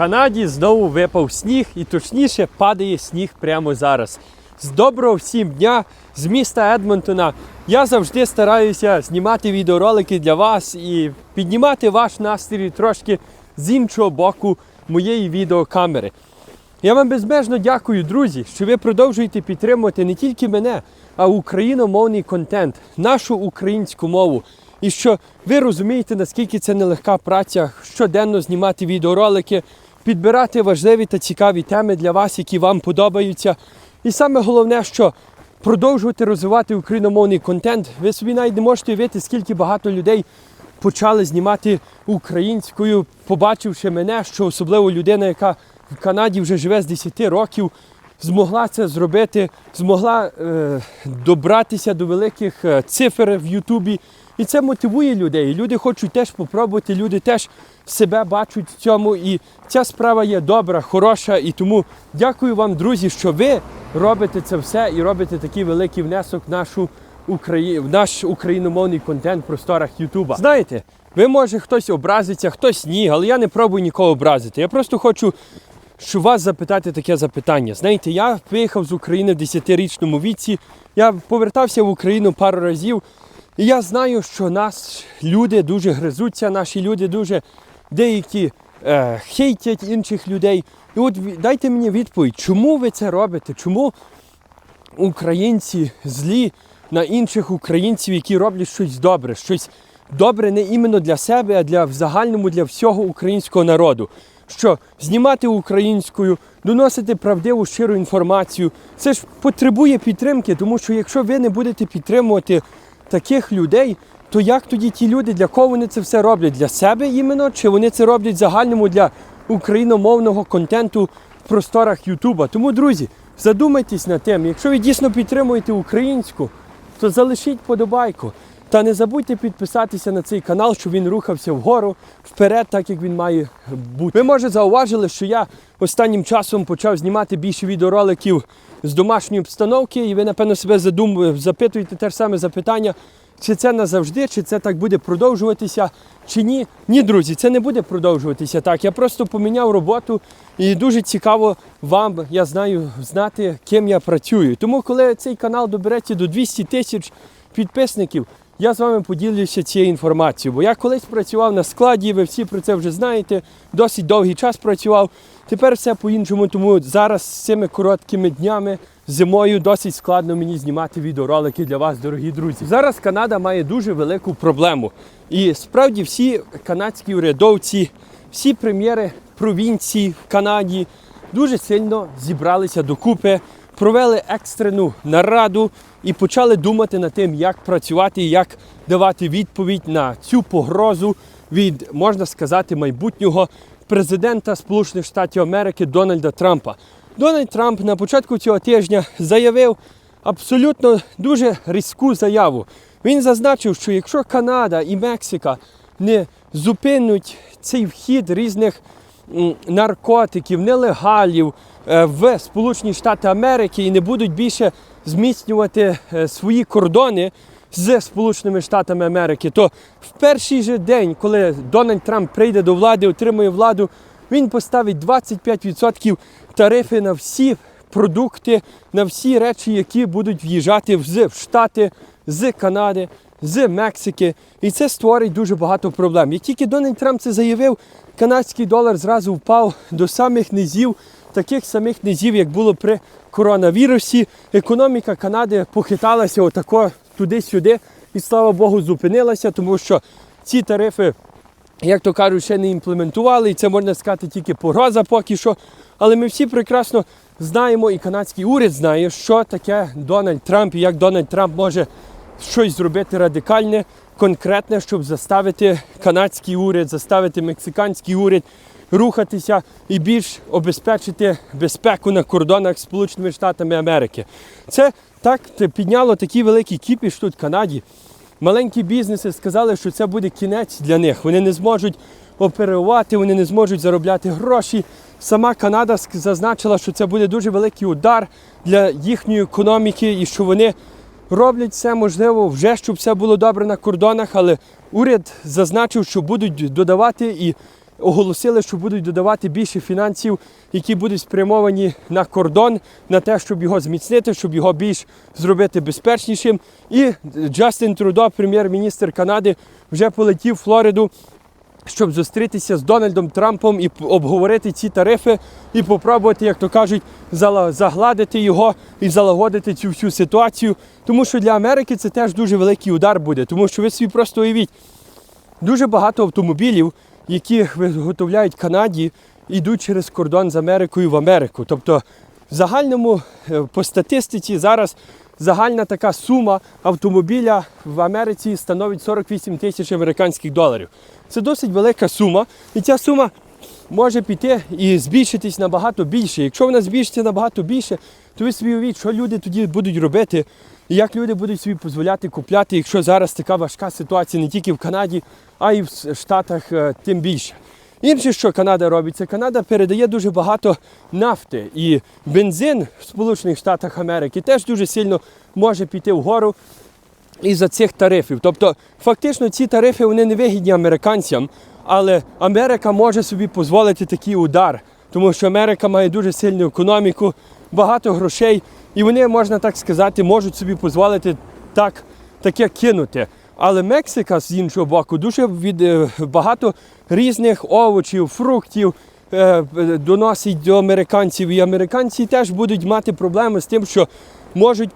Канаді знову випав сніг, і точніше падає сніг прямо зараз. З доброго всім дня з міста Едмонтона. Я завжди стараюся знімати відеоролики для вас і піднімати ваш настрій трошки з іншого боку моєї відеокамери. Я вам безмежно дякую, друзі, що ви продовжуєте підтримувати не тільки мене, а україномовний контент, нашу українську мову. І що ви розумієте, наскільки це нелегка праця щоденно знімати відеоролики, підбирати важливі та цікаві теми для вас, які вам подобаються. І саме головне, що продовжувати розвивати україномовний контент. Ви собі навіть не можете уявити, скільки багато людей почали знімати українською, побачивши мене, що особливо людина, яка в Канаді вже живе з 10 років, змогла це зробити, змогла е, добратися до великих е, цифр в Ютубі. І це мотивує людей. Люди хочуть теж попробувати, люди теж себе бачать в цьому. І ця справа є добра, хороша. І тому дякую вам, друзі, що ви робите це все і робите такий великий внесок в нашу Украї... в наш україномовний контент в просторах Ютуба. Знаєте, ви може хтось образиться, хтось ні, але я не пробую нікого образити. Я просто хочу щоб вас запитати таке запитання. Знаєте, я виїхав з України в 10-річному віці. Я повертався в Україну пару разів. І я знаю, що нас люди дуже гризуться, наші люди дуже деякі е, хейтять інших людей. І от дайте мені відповідь, чому ви це робите? Чому українці злі на інших українців, які роблять щось добре, щось добре не іменно для себе, а для в загальному для всього українського народу. Що знімати українською, доносити правдиву щиру інформацію, це ж потребує підтримки, тому що якщо ви не будете підтримувати таких людей, то як тоді ті люди, для кого вони це все роблять? Для себе іменно, чи вони це роблять в загальному для україномовного контенту в просторах Ютуба? Тому, друзі, задумайтесь над тим, якщо ви дійсно підтримуєте українську, то залишіть подобайку. Та не забудьте підписатися на цей канал, щоб він рухався вгору, вперед, так як він має бути. Ви може зауважили, що я останнім часом почав знімати більше відеороликів з домашньої обстановки, і ви, напевно, себе задум... запитуєте те ж саме запитання, чи це назавжди, чи це так буде продовжуватися, чи ні. Ні, друзі, це не буде продовжуватися так. Я просто поміняв роботу і дуже цікаво вам, я знаю, знати, ким я працюю. Тому, коли цей канал добереться до 200 тисяч підписників, я з вами поділюся цією інформацією. Бо я колись працював на складі, ви всі про це вже знаєте, досить довгий час працював. Тепер все по-іншому, тому зараз з цими короткими днями, зимою досить складно мені знімати відеоролики для вас, дорогі друзі. Зараз Канада має дуже велику проблему. І справді всі канадські урядовці, всі прем'єри провінцій в Канаді дуже сильно зібралися докупи, провели екстрену нараду і почали думати над тим, як працювати як давати відповідь на цю погрозу від, можна сказати, майбутнього президента Сполучених Штатів Америки Дональда Трампа. Дональд Трамп на початку цього тижня заявив абсолютно дуже різку заяву. Він зазначив, що якщо Канада і Мексика не зупинять цей вхід різних наркотиків, нелегалів в Сполучені Штати Америки і не будуть більше зміцнювати е, свої кордони з Сполученими Штатами Америки, то в перший же день, коли Дональд Трамп прийде до влади, отримує владу, він поставить 25% тарифи на всі продукти, на всі речі, які будуть в'їжджати в Штати з Канади, з Мексики. І це створить дуже багато проблем. Як тільки Дональд Трамп це заявив, канадський долар зразу впав до самих низів, таких самих низів, як було при коронавірусі. Економіка Канади похиталася отако туди-сюди, і слава Богу, зупинилася, тому що ці тарифи як то кажуть, ще не імплементували, і це можна сказати тільки погроза поки що. Але ми всі прекрасно знаємо, і канадський уряд знає, що таке Дональд Трамп і як Дональд Трамп може щось зробити радикальне, конкретне, щоб заставити канадський уряд, заставити мексиканський уряд рухатися і більш обезпечити безпеку на кордонах з Сполученими Штатами Америки. Це так підняло такий великий кіпіш тут в Канаді. Маленькі бізнеси сказали, що це буде кінець для них. Вони не зможуть оперувати, вони не зможуть заробляти гроші. Сама Канада зазначила, що це буде дуже великий удар для їхньої економіки і що вони роблять все можливо вже, щоб все було добре на кордонах, але уряд зазначив, що будуть додавати і оголосили, що будуть додавати більше фінансів, які будуть спрямовані на кордон, на те, щоб його зміцнити, щоб його більш зробити безпечнішим. І Джастин Трудо, прем'єр-міністр Канади, вже полетів в Флориду щоб зустрітися з Дональдом Трампом і обговорити ці тарифи і попробувати, як то кажуть, загладити його і залагодити цю всю ситуацію. Тому що для Америки це теж дуже великий удар буде. Тому що ви собі просто уявіть, дуже багато автомобілів, які виготовляють Канаді, йдуть через кордон з Америкою в Америку. Тобто, в загальному е, по статистиці зараз загальна така сума автомобіля в Америці становить 48 тисяч американських доларів. Це досить велика сума, і ця сума може піти і збільшитись набагато більше. Якщо вона збільшиться набагато більше, то ви собі уявіть, що люди тоді будуть робити, і як люди будуть собі дозволяти купляти, якщо зараз така важка ситуація не тільки в Канаді, а й в Штатах е, тим більше. Інше, що Канада робить, це Канада передає дуже багато нафти. І бензин в Сполучених Штатах Америки теж дуже сильно може піти вгору із-за цих тарифів. Тобто, фактично, ці тарифи вони не вигідні американцям, але Америка може собі дозволити такий удар, тому що Америка має дуже сильну економіку, багато грошей, і вони, можна так сказати, можуть собі дозволити так, таке кинути. Але Мексика з іншого боку дуже від е, багато різних овочів, фруктів е, доносить до американців, і американці теж будуть мати проблеми з тим, що можуть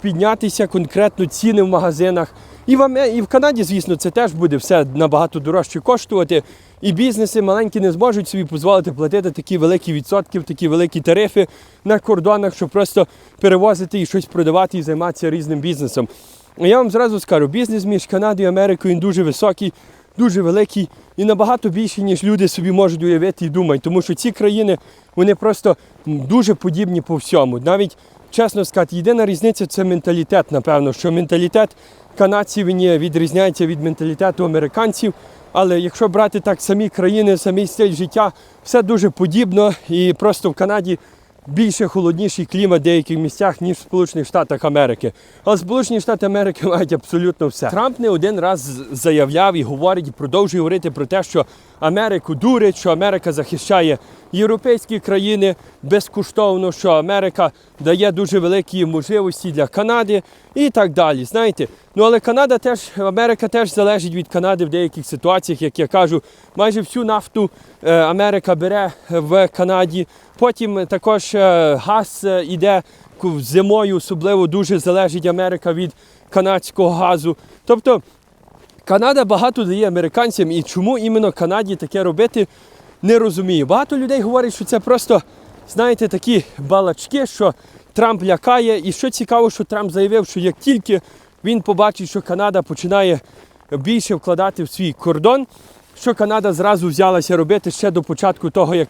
піднятися конкретно ціни в магазинах. І в, Аме- і в Канаді, звісно, це теж буде все набагато дорожче коштувати. І бізнеси маленькі не зможуть собі дозволити платити такі великі відсотки, такі великі тарифи на кордонах, щоб просто перевозити і щось продавати і займатися різним бізнесом. Я вам зразу скажу, бізнес між Канадою і Америкою він дуже високий, дуже великий і набагато більший, ніж люди собі можуть уявити і думають. Тому що ці країни вони просто дуже подібні по всьому. Навіть чесно сказати, єдина різниця це менталітет, напевно, що менталітет канадців він відрізняється від менталітету американців. Але якщо брати так самі країни, самий стиль життя, все дуже подібно. І просто в Канаді більше холодніший клімат в деяких місцях, ніж в Сполучених Штатах Америки. Але Сполучені Штати Америки мають абсолютно все. Трамп не один раз заявляв і говорить, і продовжує говорити про те, що Америку дурить, що Америка захищає європейські країни безкоштовно, що Америка дає дуже великі можливості для Канади і так далі. Знаєте, ну але Канада теж, Америка теж залежить від Канади в деяких ситуаціях, як я кажу, майже всю нафту е, Америка бере в Канаді. Потім також е, газ е, іде зимою, особливо дуже залежить Америка від канадського газу. Тобто Канада багато дає американцям, і чому іменно Канаді таке робити, не розумію. Багато людей говорять, що це просто, знаєте, такі балачки, що Трамп лякає. І що цікаво, що Трамп заявив, що як тільки він побачить, що Канада починає більше вкладати в свій кордон, що Канада зразу взялася робити ще до початку того, як,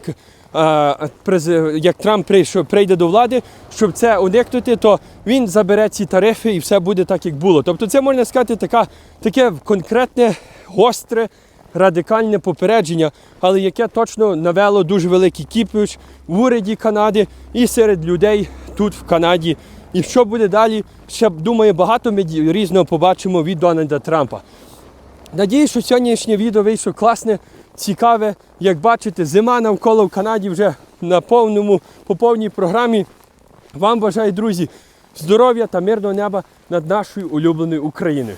е, як Трамп прийшов, прийде до влади, щоб це уникнути, то він забере ці тарифи і все буде так, як було. Тобто це можна сказати така, таке конкретне, гостре, радикальне попередження, але яке точно навело дуже великий кіпіш в уряді Канади і серед людей тут в Канаді. І що буде далі? Ще думаю, багато ми різного побачимо від Дональда Трампа. Надіюсь, що сьогоднішнє відео вийшло класне, цікаве. Як бачите, зима навколо в Канаді вже на повному, по повній програмі. Вам бажаю, друзі, здоров'я та мирного неба над нашою улюбленою Україною.